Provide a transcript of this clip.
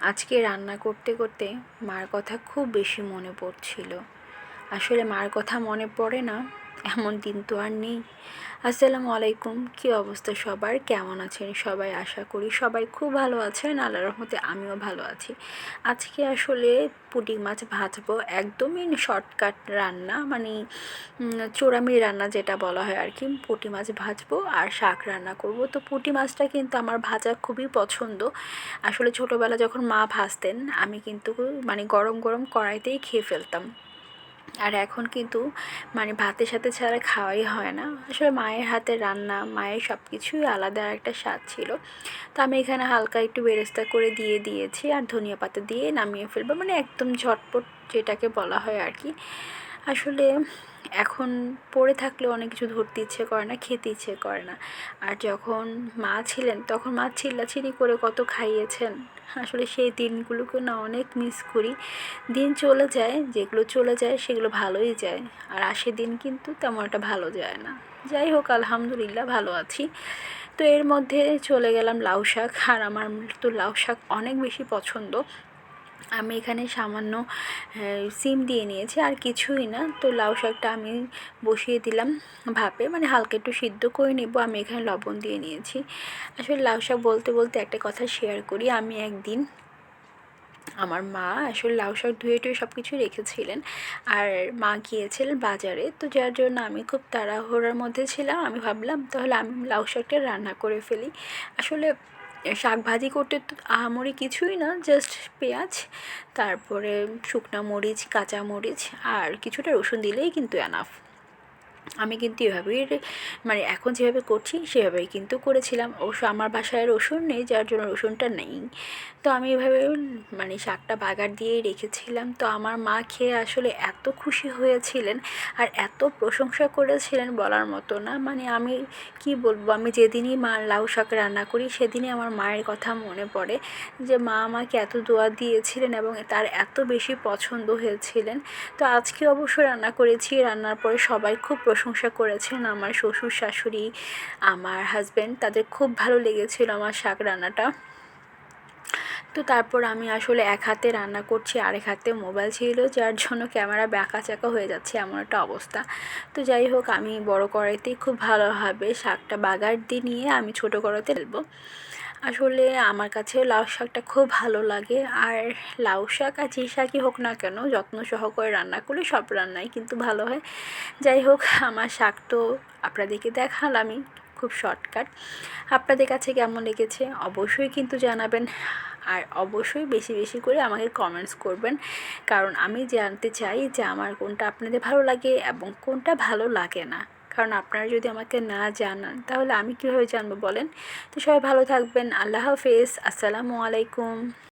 আজকে রান্না করতে করতে মার কথা খুব বেশি মনে পড়ছিল। আসলে মার কথা মনে পড়ে না এমন দিন তো আর নেই। আসসালামু আলাইকুম। কী অবস্থা সবার? কেমন আছেন সবাই? আশা করি সবাই খুব ভালো আছেন। আল্লাহ রহমতে আমিও ভালো আছি। আজকে আসলে পুঁটি মাছ ভাজবো। একদমই শর্টকাট রান্না। মানে চোরামি রান্না যেটা বলা হয় আর কি, পুঁটি মাছ ভাজবো আর শাক রান্না করব। তো পুঁটি মাছটা কিন্তু আমার ভাজা খুবই পছন্দ। আসলে ছোটোবেলা যখন মা ভাজতেন, আমি কিন্তু মানে গরম গরম কড়াইতেই খেয়ে ফেলতাম। আর এখন কিন্তু মানে ভাতের সাথে ছাড়া খাওয়াই হয় না। আসলে মায়ের হাতের রান্না, মায়ের সব কিছুই আলাদা একটা স্বাদ ছিল। তো আমি এখানে হালকা একটু বেরেস্তা করে দিয়ে দিয়েছি আর ধনিয়া পাতা দিয়ে নামিয়ে ফেলব। মানে একদম ঝটপট যেটাকে বলা হয় আর কি। আসলে এখন পড়ে থাকলে অনেক কিছু ধরতে ইচ্ছে করে না, খেতে ইচ্ছে করে না। আর যখন মা ছিলেন, তখন মা চিল্লাচিল্লি করে কত খাইয়েছেন। আসলে সেই দিনগুলোকে না অনেক মিস করি। দিন চলে যায়, যেগুলো চলে যায় সেগুলো ভালোই যায়। আর আসে দিন কিন্তু তেমন একটা ভালো যায় না। যাই হোক, আলহামদুলিল্লাহ ভালো আছি। তো এর মধ্যে চলে গেলাম লাউ শাক। আর আমার তো লাউ শাক অনেক বেশি পছন্দ। আমি এখানে সামান্য সিম দিয়ে নিয়েছি, আর কিছুই না। তো লাউ শাকটা আমি বসিয়ে দিলাম ভাপে। মানে হালকা একটু সিদ্ধ করে নেব। আমি এখানে লবণ দিয়ে নিয়েছি। আসলে লাউ শাক বলতে বলতে একটা কথা শেয়ার করি। আমি একদিন আমার মা আসলে লাউ শাক ধুয়ে টুয়ে সব কিছু রেখেছিলেন। আর মা গিয়েছিলেন বাজারে। তো যার জন্য আমি খুব তাড়াহুড়োর মধ্যে ছিলাম। আমি ভাবলাম, তাহলে আমি লাউ শাকটা রান্না করে ফেলি। আসলে শাক ভাজি করতে তো আহামরি কিছুই না জাস্ট পেঁয়াজ, তারপরে শুকনা মরিচ, কাঁচা মরিচ, আর কিছুটা রসুন দিলেই কিন্তু এনাফ আমি কিন্তু এভাবেই মানে এখন যেভাবে করছি সেভাবেই কিন্তু করেছিলাম। অবশ্য আমার বাসায় রসুন নেই, যার জন্য রসুনটা নেই। তো আমি এভাবে মানে শাকটা বাগার দিয়েই রেখেছিলাম। তো আমার মা খেয়ে আসলে এত খুশি হয়েছিলেন আর এত প্রশংসা করেছিলেন বলার মতো না। মানে আমি কি বলব, আমি যেদিনই মা লাউ শাক রান্না করি সেদিনই আমার মায়ের কথা মনে পড়ে যে, মা আমাকে এত দোয়া দিয়েছিলেন এবং তার এত বেশি পছন্দ হয়েছিলেন। তো আজকে অবশ্য রান্না করেছি। রান্নার পরে সবাই খুব প্রশংসা করেছেন আমার শ্বশুর, শাশুড়ি, আমার হাজব্যান্ড তাদের খুব ভালো লেগেছিল আমার শাক রান্নাটা। তো তারপর আমি আসলে এক হাতে রান্না করছি, আরেক হাতে মোবাইল ছিল, যার জন্য ক্যামেরা ব্যাকা চাকা হয়ে যাচ্ছে এমন একটা অবস্থা। তো যাই হোক, আমি বড় কড়াইতেই খুব ভালোভাবে শাকটা বাগার দিয়ে নিয়ে আমি ছোটো কড়াইতে ফেলব আসলে আমার কাছেও লাউ শাকটা খুব ভালো লাগে। আর লাউ শাক আর যে শাকই হোক না কেন, যত্ন সহকারে রান্না করলে সব রান্নাই কিন্তু ভালো হয়। যাই হোক, আমার শাক তো আপনাদেরকে দেখালামই, খুব শর্টকাট। আপনাদের কাছে কেমন লেগেছে অবশ্যই কিন্তু জানাবেন। আর অবশ্যই বেশি বেশি করে আমাকে কমেন্টস করবেন। কারণ আমি জানতে চাই যে আমার কোনটা আপনাদের ভালো লাগে এবং কোনটা ভালো লাগে না। কারণ আপনারা যদি আমাকে না জানান, তাহলে আমি কীভাবে জানব বলেন? তো সবাই ভালো থাকবেন, আল্লাহ হাফেজ, আসসালামু আলাইকুম।